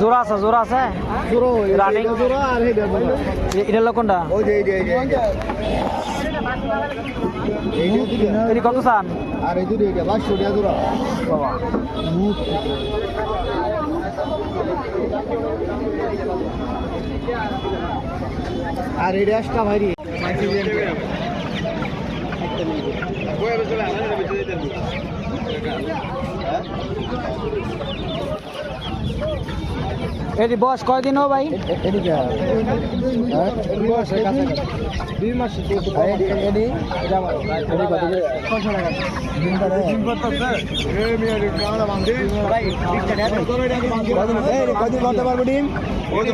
জোড়া আছে জোড়া আছে? রানিং এটা কোনটা? ওই যে এই যে এই যে। দুটো। এটি কত চান? আর এই দুটো এইটা পাঁচশো টাকা জোড়া। বাবা। আর এই রেসটা ভাইরি এটি বয়স কয়দিন ও ভাই? এদিকে দুই মাস এডি এডি এটা আমার এডি কত করে ছশো টাকা। দিন করে দিন করতে এ মিয়া রে কামড়া বান্ধে ভাই 20 টাকা কত এই কত করতে পারব? ডিম ও কত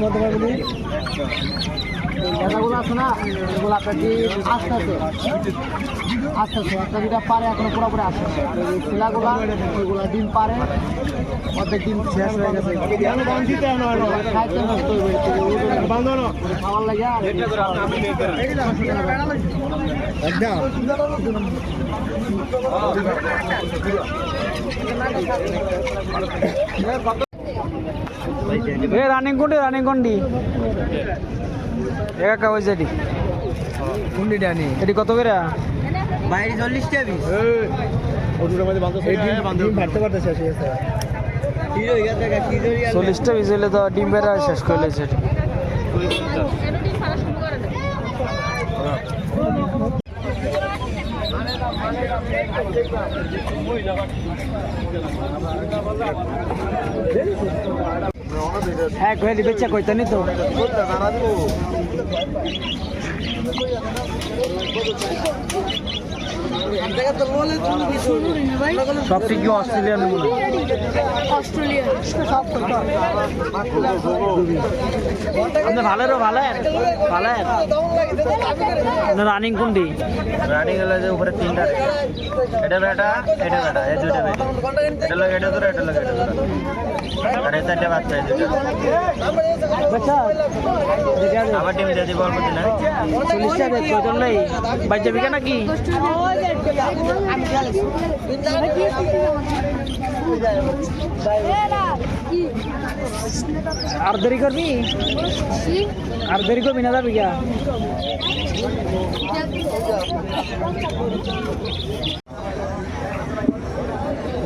করতে পারব ডিম এগুলো আছে না, এগুলো আপনার কি আস্তে আস্তে। আস্তে আস্তে একটা দুটা পারে এখনও পুরোপুরি আসতে আর এই ছেলাগুলা ওইগুলা ডিম পারে, অর্ধেক ডিম শেষ হয়ে গেছে। খাইতে নষ্ট হয়ে খাওয়ার লাগে আর এ, রানিং কোনটি রানিং কোনটি? একা হয়েছে এটি। কুন্ডি ডানি এটি কত করে? বাইরে চল্লিশ টাকা চল্লিশটা পিস হলে তো ডিম বেড়া শেষ করে লেছে এটি। হ্যাঁ কয়ে বেচা কইতা নি তো। সব ঠিক অস্ট্রেলিয়ান মনে। আপনি ভালো রে ভালো। ভালো। রানিং কোনটি? রানিং হলো যে উপরে তিনটা। এটা বেটা এটা বেটা এই দুইটা বেটা এটা লাগে এটা ধরে এটা লাগে এটা ধরে আর এই চারটে বাচ্চা এই দুইটা আচ্ছা আবার ডিম দিয়ে দিব অল্প দিনে চল্লিশটা বেচ কয়জন নাই বাইর যাবি কেন নাকি আর দেরি করবি আর দেরি করবি না যাবি গা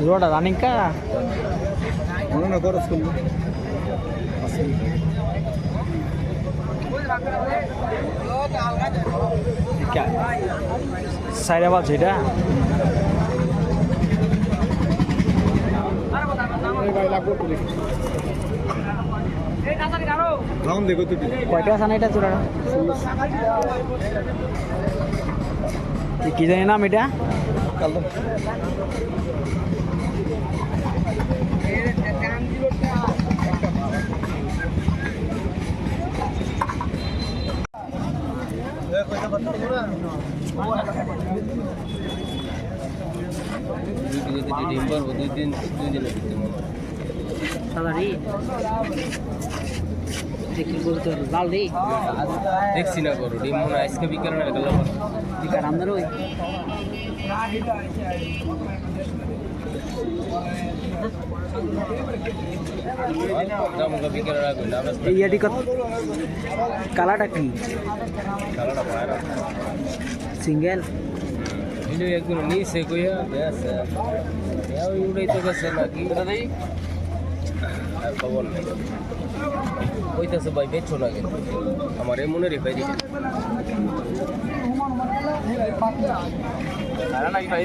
রোডা রানিং কা মনে না করস করব সাইডে বাজ এটা। কয়টা আছে না এটা চূড়া কি জানি নাম এটা? কালদম ডিম পারব দুই দিন দুই দিনে দিতে সাদারি দেখি বলতে লাল রে? দেখছি না করো ডিম মনে আজকে বিকেলে না গেল আমদার ওই ইয়াটি কত? কি? সিঙ্গেল? ভিডিও একদিন নিয়েছে কইয়া ব্যাস ওই উড়াইতে গেছে নাকি? আর খবর নেই। ওইটাছে ভাই বেচছো না কিন্তু। আমার এই মনে রেখে দিই নাকি ভাই